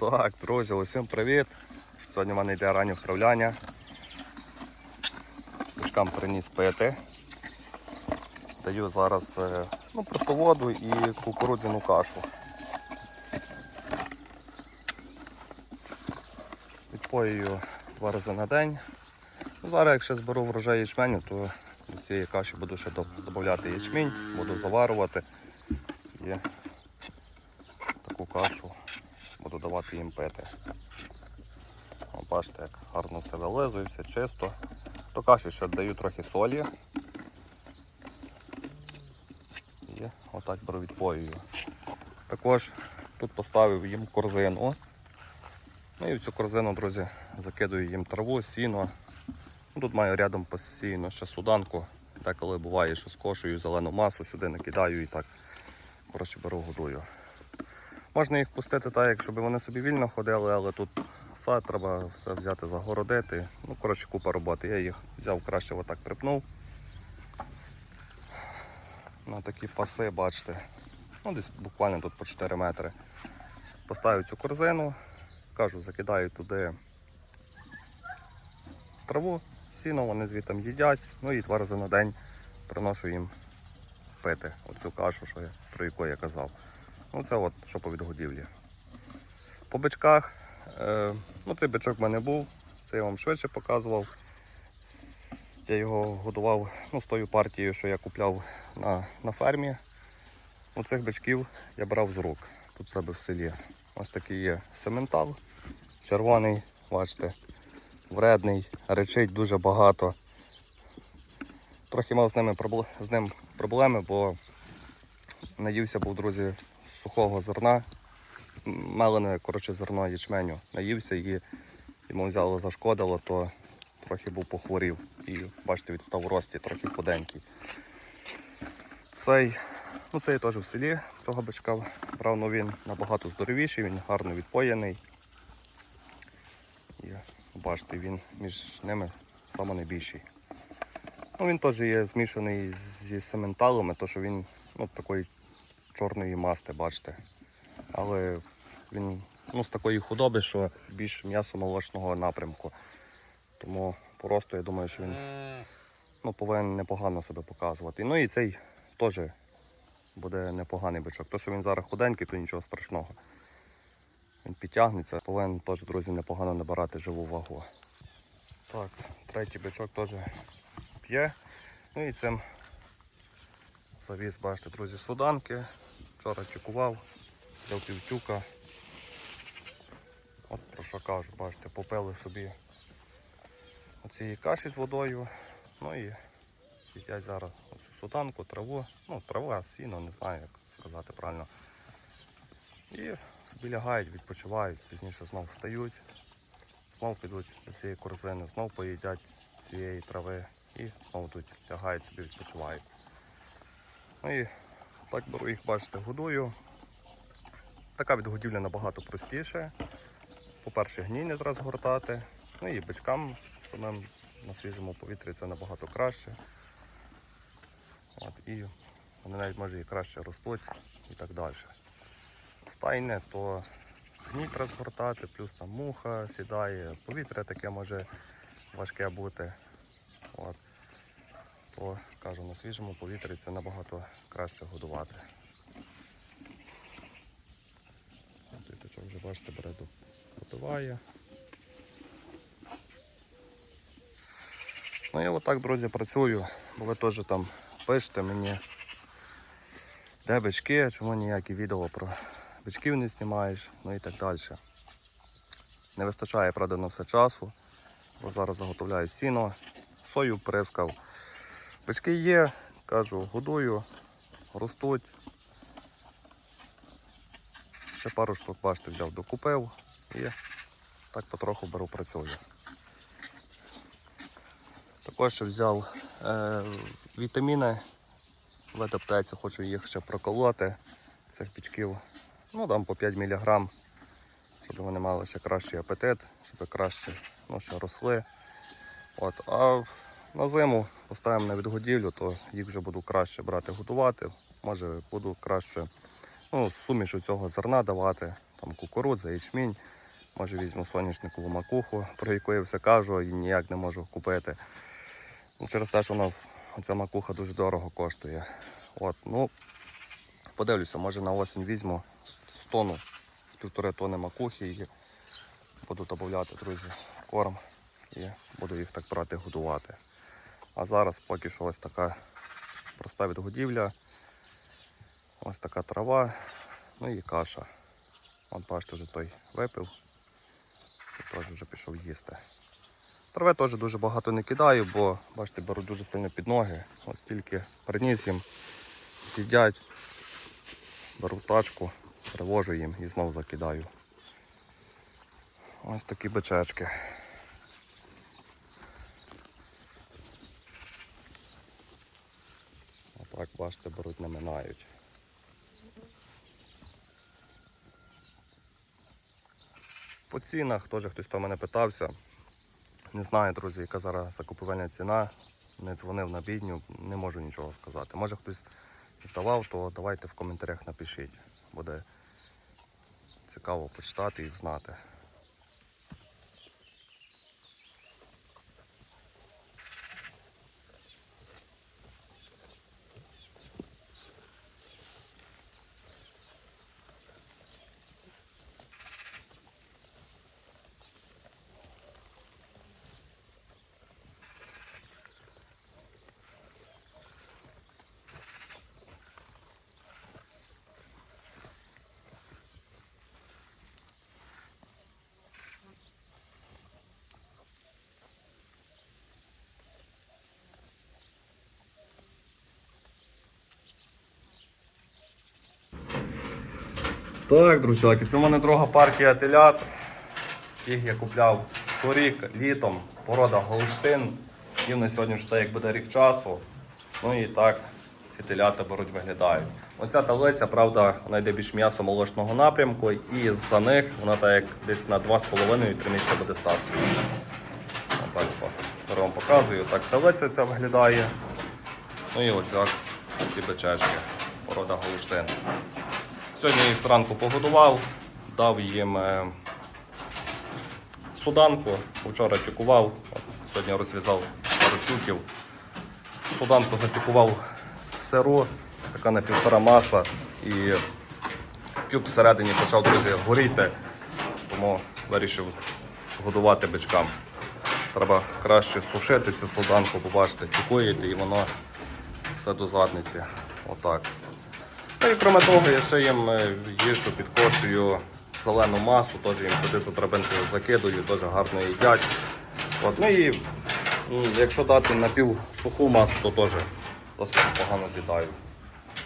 Так, друзі, усім привіт. Сьогодні в мене йде раннє вправляння. Пішкам приніс пити. Даю зараз е, ну, просто воду і кукурудзяну кашу. Відпоюю два рази на день. Ну, Зараз, якщо зберу врожай ячменю, то до цієї каші буду ще додати ячмінь, буду заварювати і таку кашу буду давати їм пити. Бачите, як гарно все вилизує, все чисто. До каші ще даю трохи солі. І отак беру відпоюю. Також тут поставив їм корзину. Ну і в цю корзину, друзі, закидую їм траву, сіно. Ну, Тут маю рядом постійно ще суданку. Деколи буває, що скошую зелену масу, сюди накидаю і так коротше, беру годую. Можна їх пустити так, як щоб вони собі вільно ходили, але тут сад, треба все взяти, загородити. Ну, коротше, купа роботи. Я їх взяв краще отак припнув. На такі паси, бачите. Ну, десь буквально тут по 4 метри. Поставив цю корзину, кажу, закидаю туди траву, сіно, вони звідти їдять, ну і два рази на день приношу їм пити оцю кашу, що я, про яку я казав. Ну це от що по відгодівлі. По бичках, е, ну цей бичок в мене був, це я вам швидше показував. Я його годував ну, з тою партією, що я купляв на, на фермі. Ну, цих бичків я брав з рук тут в себе в селі. Ось такий є сементал, червоний, бачите, вредний, речить дуже багато. Трохи мав з, ними, з ним проблеми, бо наївся був, друзі, сухого зерна, мелене коротше, зерно ячменю. Наївся і йому взяло, зашкодило, то трохи був похворів. І бачите, відстав в рості, трохи худенький. Цей, ну цей теж в селі цього бичка брав, ну він набагато здоровіший, він гарно відпоєний. І бачите, він між ними саме найбільший. Ну, він теж є змішаний зі сементалами, то що він ну, такої чорної масти, бачите. Але він ну, з такої худоби, що більш м'ясо-молочного напрямку. Тому просто я думаю, що він ну, повинен непогано себе показувати. Ну і цей теж буде непоганий бичок. То, що він зараз худенький, то нічого страшного. Він підтягнеться, повинен теж, друзі, непогано набирати живу вагу. Так, третій бичок теж п'є. Ну і цим завіз, бачите, друзі, суданки. Вчора тюкував, взяв півтюка. От про що кажу, бачите, попили собі оцієї каші з водою. Ну і їдять зараз оцю суданку, траву. Ну, трава, сіно, не знаю, як сказати правильно. І собі лягають, відпочивають, пізніше знову встають, знову підуть до цієї корзини, знову поїдять з цієї трави і знову тут лягають собі, відпочивають. Ну і так беру їх, бачите, годую. Така відгодівля набагато простіше. По-перше, гній не треба згортати. Ну і бичкам самим на свіжому повітрі це набагато краще. От, і вони навіть може і краще ростуть і так далі. Стайне, то гній треба згортати, плюс там муха сідає, повітря таке може важке бути. От. То кажу, на свіжому повітрі це набагато краще годувати. Дитячок вже бачите, бере допиває. Ну я отак, друзі, працюю, бо ви теж там пишете мені, де бички, чому ніякі відео про бичків не знімаєш, ну і так далі. Не вистачає, правда, на все часу, бо зараз заготовляю сіно, сою прискав. Бички є, кажу, годую, ростуть. Ще пару штук, бачите, взяв, докупив і так потроху беру працюю. Також ще взяв е, вітаміни в адаптацію, хочу їх ще проколоти, цих пічків. Ну там по 5 мг, щоб вони мали ще кращий апетит, щоб краще ну, ще росли. От, а на зиму поставимо на відгодівлю, то їх вже буду краще брати готувати. Може буду краще ну, суміш у цього зерна давати, там кукурудза, ячмінь. Може візьму соняшникову макуху, про яку я все кажу і ніяк не можу купити. Ну, через те, що у нас ця макуха дуже дорого коштує. От, ну, подивлюся, може на осінь візьму з тону, з півтори тони макухи і буду додати, друзі, корм і буду їх так брати годувати. А зараз поки що ось така проста відгодівля, ось така трава, ну і каша. От бачите, вже той випив і теж вже пішов їсти. Трави теж дуже багато не кидаю, бо бачите, беру дуже сильно під ноги. Ось тільки приніс їм, сидять, беру тачку, привожу їм і знову закидаю. Ось такі бичечки. Отак, бачите, беруть, наминають. По цінах теж хтось там мене питався. Не знаю, друзі, яка зараз закупівельна ціна. Не дзвонив на бідню, не можу нічого сказати. Може хтось здавав, то давайте в коментарях напишіть. Буде цікаво почитати і знати. Так, друзяки, це в мене друга партія телят. Їх я купляв торік літом, порода Голштин. На сьогодні вже так як буде рік часу. Ну і так ці телята беруть виглядають. Оця таблиця, правда, вона йде більш м'ясо молочного напрямку, і за них вона так як десь на 2,5-3 місяці буде старшою. Отак вам показую. Так, таблиця ця виглядає. Ну і оця ці бичечки, порода Голштин. Сьогодні їх зранку погодував, дав їм е, суданку, вчора тюкував, от, сьогодні розв'язав пару тюків. Суданку затюкував з сиру, така напівсира маса і тюк всередині почав друзі горіти, тому вирішив годувати бичкам. Треба краще сушити цю суданку, побачите, тюкуєте і воно все до задниці. Отак. Ну і крім того, я ще їм е, їжу підкошую зелену масу, теж їм сюди за драбинкою закидую, теж гарно їдять. От, ну і якщо дати напівсуху масу, то теж досить погано з'їдають.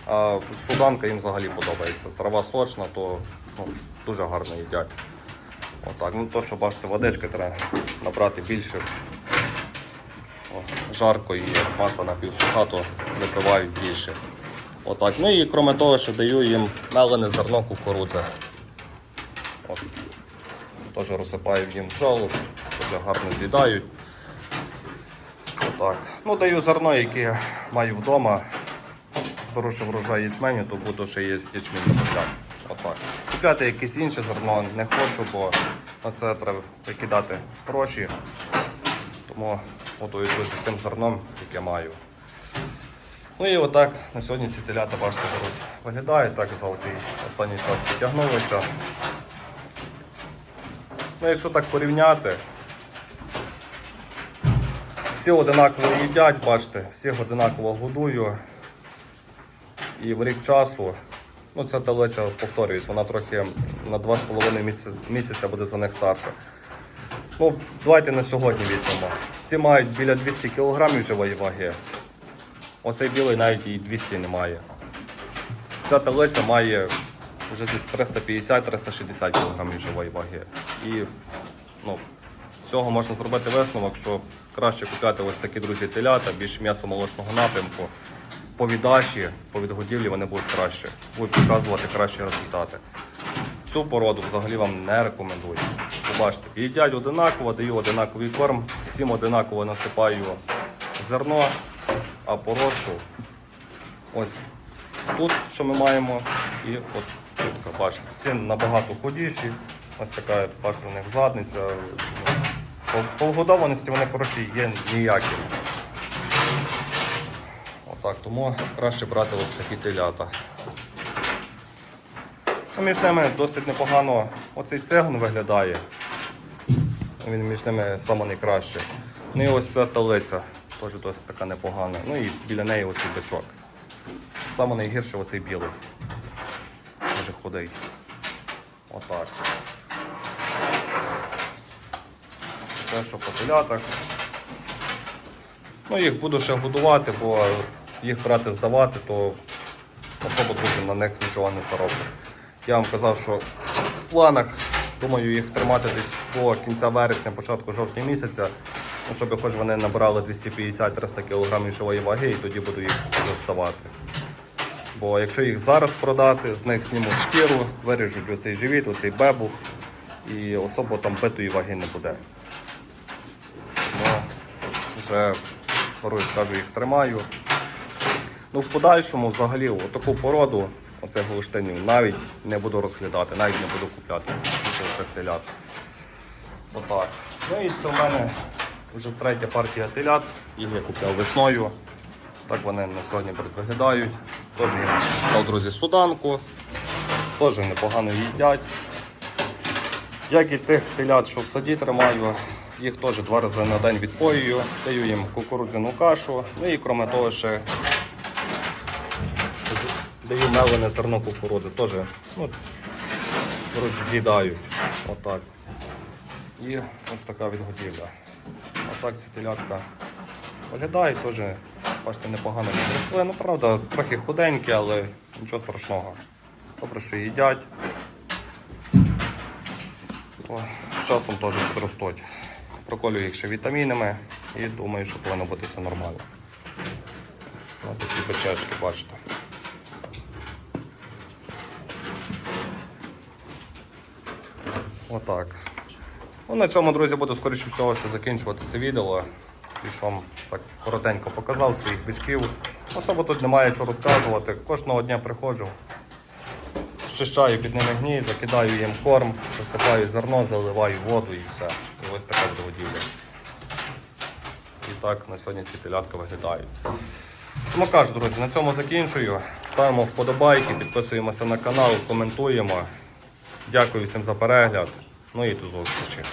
А суданка їм взагалі подобається. Трава сочна, то ну, дуже гарно їдять. Отак. Ну то, що бачите, водички треба набрати більше. Жарко і маса напівсуха, то випивають більше. Отак. Ну і крім того, що даю їм мелене зерно кукурудзи. От. Теж розсипаю їм жолоб, дуже гарно з'їдають. Отак. Ну, даю зерно, яке маю вдома. Зберу ще врожай ячменю, то буду ще ячмінь купляти. Отак. Купляти якесь інше зерно не хочу, бо на це треба викидати гроші. Тому готую друзі тим зерном, яке маю. Ну і отак на сьогодні ці телята бачите. Виглядають, так за цей останній час підтягнулися. Ну, якщо так порівняти, всі одинаково їдять, бачите, всіх одинаково годую. І в рік часу, ну ця телеця, повторююсь, вона трохи на 2,5 місяця, місяця буде за них старша. Ну, давайте на сьогодні візьмемо. Ці мають біля 200 кг живої ваги. Оцей білий навіть і 200 немає. Ця телеця має вже десь 350-360 кг живої ваги. І ну, з цього можна зробити висновок, що краще купляти ось такі друзі телята, більш м'ясо молочного напрямку. По віддачі, по відгодівлі вони будуть краще, будуть показувати кращі результати. Цю породу взагалі вам не рекомендую. Побачите, їдять одинаково, даю одинаковий корм, всім одинаково насипаю зерно, а по росту ось тут, що ми маємо, і от тут, бачите, ці набагато худіші. Ось така, бачите, у них задниця. Ну, По, вгодованості вони коротше є ніякі. Отак, тому краще брати ось такі телята. Ну, між ними досить непогано оцей цегон виглядає. Він між ними найкраще. Ну і ось ця талиця, теж досить така непогана. Ну і біля неї оцей бичок. Саме найгірше оцей білий. Дуже худий. Отак. Те, що по телятах. Ну, їх буду ще годувати, бо їх брати здавати, то особо дуже на них нічого не зароблю. Я вам казав, що в планах думаю їх тримати десь до кінця вересня, початку жовтня місяця, ну, щоб хоч вони набирали 250-300 кг живої ваги і тоді буду їх вже здавати. Бо якщо їх зараз продати, з них знімуть шкіру, виріжуть оцей живіт, оцей бебух, і особо там битої ваги не буде. Тому вже кажу, їх тримаю. Ну, в подальшому взагалі таку породу оцих голштинів навіть не буду розглядати, навіть не буду купляти оцих телят. Отак. Ну і це в мене вже третя партія телят. Їх я купляв весною. Так вони на сьогодні виглядають. Теж дав, друзі, суданку. Теж непогано їдять. Як і тих телят, що в саді тримаю, їх теж два рази на день відпоюю, даю їм кукурудзяну кашу, ну і крім того ще даю мелене зерно кукурудзи, теж ну, з'їдають. Отак. І ось така відгодівля. Отак ці телятка виглядають, теж бачите, непогано відросли. Ну, правда, трохи худенькі, але нічого страшного. Добре, що їдять. То з часом теж підростуть. Проколюю їх ще вітамінами і думаю, що повинно бути все нормально. Ось такі печечки, бачите. Отак. Ну, на цьому, друзі, буду скоріше всього ще закінчувати це відео. І ж вам так коротенько показав своїх бичків. Особо тут немає що розказувати. Кожного дня приходжу, Щищаю під ними гній, закидаю їм корм, засипаю зерно, заливаю воду і все. І ось така водівля. І так на сьогодні ці телятка виглядають. Тому кажу, друзі, на цьому закінчую. Ставимо вподобайки, підписуємося на канал, коментуємо. Дякую всім за перегляд. Ну і тузок зустрічі.